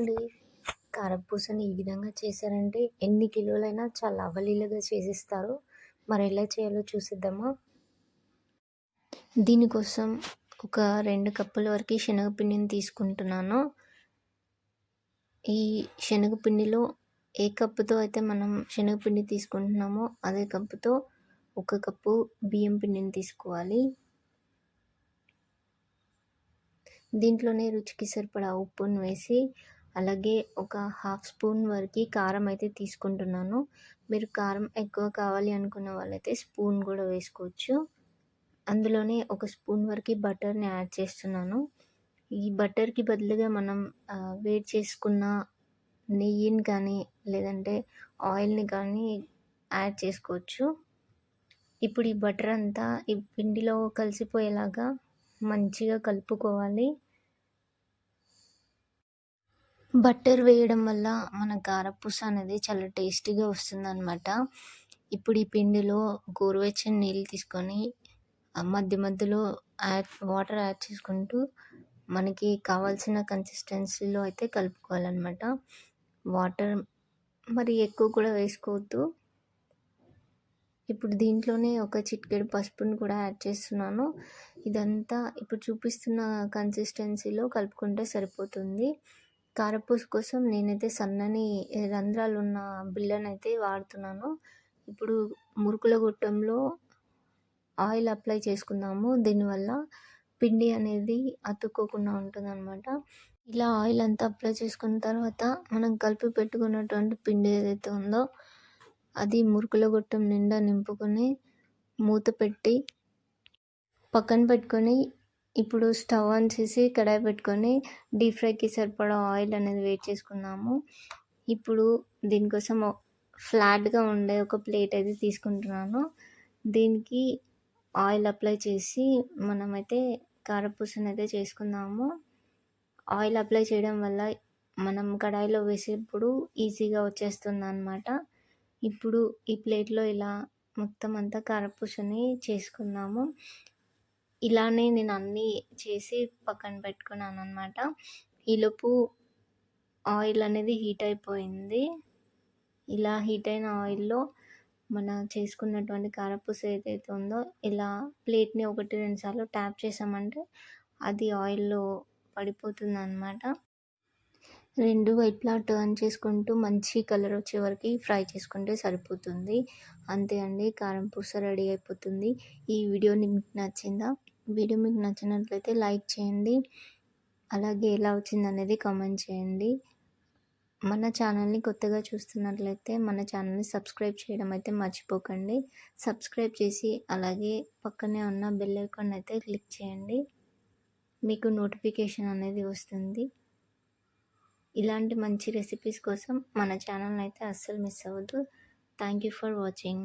అండి కారపూసని ఈ విధంగా చేశారంటే ఎన్ని కిలోలైనా చాలా అవలీలగా చేసేస్తారు. మరి ఎలా చేయాలో చూసిద్దామా? దీనికోసం ఒక రెండు కప్పుల వరకు శనగపిండిని తీసుకుంటున్నాను. ఈ శనగపిండిలో ఏ కప్పుతో అయితే మనం శనగపిండి తీసుకుంటున్నామో అదే కప్పుతో ఒక కప్పు బియ్యం పిండిని తీసుకోవాలి. దీంట్లోనే రుచికి సరిపడా ఉప్పును వేసి అలాగే ఒక హాఫ్ స్పూన్ వరకు కారం అయితే తీసుకుంటున్నాను. మీరు కారం ఎక్కువ కావాలి అనుకున్న వాళ్ళైతే స్పూన్ కూడా వేసుకోవచ్చు. అందులోనే ఒక స్పూన్ వరకు బటర్ని యాడ్ చేస్తున్నాను. ఈ బటర్కి బదులుగా మనం వేడి చేసుకున్న నెయ్యిని కానీ లేదంటే ఆయిల్ని కానీ యాడ్ చేసుకోవచ్చు. ఇప్పుడు ఈ బటర్ అంతా ఈ పిండిలో కలిసిపోయేలాగా మంచిగా కలుపుకోవాలి. బట్టర్ వేయడం వల్ల మన కారపూస అనేది చాలా టేస్టీగా వస్తుందన్నమాట. ఇప్పుడు ఈ పిండిలో గోరువెచ్చని నీళ్ళు తీసుకొని మధ్య మధ్యలో యాడ్ వాటర్ యాడ్ చేసుకుంటూ మనకి కావాల్సిన కన్సిస్టెన్సీలో అయితే కలుపుకోవాలన్నమాట. వాటర్ మరి ఎక్కువ కూడా వేసుకోవద్దు. ఇప్పుడు దీంట్లోనే ఒక చిటికెడు పసుపుని కూడా యాడ్ చేస్తున్నాను. ఇదంతా ఇప్పుడు చూపిస్తున్న కన్సిస్టెన్సీలో కలుపుకుంటే సరిపోతుంది. కారపూస కోసం నేనైతే సన్నని రంధ్రాలు ఉన్న బిళ్ళను అయితే వాడుతున్నాను. ఇప్పుడు మురుకుల గొట్టంలో ఆయిల్ అప్లై చేసుకుందాము. దీనివల్ల పిండి అనేది అతుక్కోకుండా ఉంటుందన్నమాట. ఇలా ఆయిల్ అంతా అప్లై చేసుకున్న తర్వాత మనం కలిపి పెట్టుకున్నటువంటి పిండి ఏదైతే ఉందో అది మురుకుల గొట్టం నిండా నింపుకొని మూత పెట్టి పక్కన పెట్టుకొని ఇప్పుడు స్టవ్ ఆన్ చేసి కడాయి పెట్టుకొని డీప్ ఫ్రైకి సరిపడా ఆయిల్ అనేది వేట్ చేసుకున్నాము. ఇప్పుడు దీనికోసం ఫ్లాట్గా ఉండే ఒక ప్లేట్ అయితే తీసుకుంటున్నాను. దీనికి ఆయిల్ అప్లై చేసి మనమైతే కారపూసను అయితే చేసుకుందాము. ఆయిల్ అప్లై చేయడం వల్ల మనం కడాయిలో వేసేప్పుడు ఈజీగా వచ్చేస్తుంది అనమాట ఇప్పుడు ఈ ప్లేట్లో ఇలా మొత్తం అంతా కారపూసని చేసుకున్నాము. ఇలానే నేను అన్నీ చేసి పక్కన పెట్టుకున్నాను అనమాట ఈలోపు ఆయిల్ అనేది హీట్ అయిపోయింది. ఇలా హీట్ అయిన ఆయిల్లో మన చేసుకున్నటువంటి కారపూస ఏదైతే ఉందో ఇలా ప్లేట్ని ఒకటి రెండు సార్లు ట్యాప్ చేసామంటే అది ఆయిల్లో పడిపోతుంది అనమాట రెండు వైపులా టర్న్ చేసుకుంటూ మంచి కలర్ వచ్చే వరకు ఫ్రై చేసుకుంటే సరిపోతుంది. అంతే అండి కారం పూస రెడీ అయిపోతుంది. ఈ వీడియో మీకు నచ్చిందా? వీడియో మీకు నచ్చినట్లయితే లైక్ చేయండి. అలాగే ఎలా వచ్చింది అనేది కామెంట్ చేయండి. మన ఛానల్ని కొత్తగా చూస్తున్నట్లయితే మన ఛానల్ని సబ్స్క్రైబ్ చేయడం అయితే మర్చిపోకండి. సబ్స్క్రైబ్ చేసి అలాగే పక్కనే ఉన్న బెల్ ఐకాన్ అయితే క్లిక్ చేయండి. మీకు నోటిఫికేషన్ అనేది వస్తుంది. ఇలాంటి మంచి రెసిపీస్ కోసం మన ఛానల్ అయితే అస్సలు మిస్ అవ్వద్దు. Thank you for watching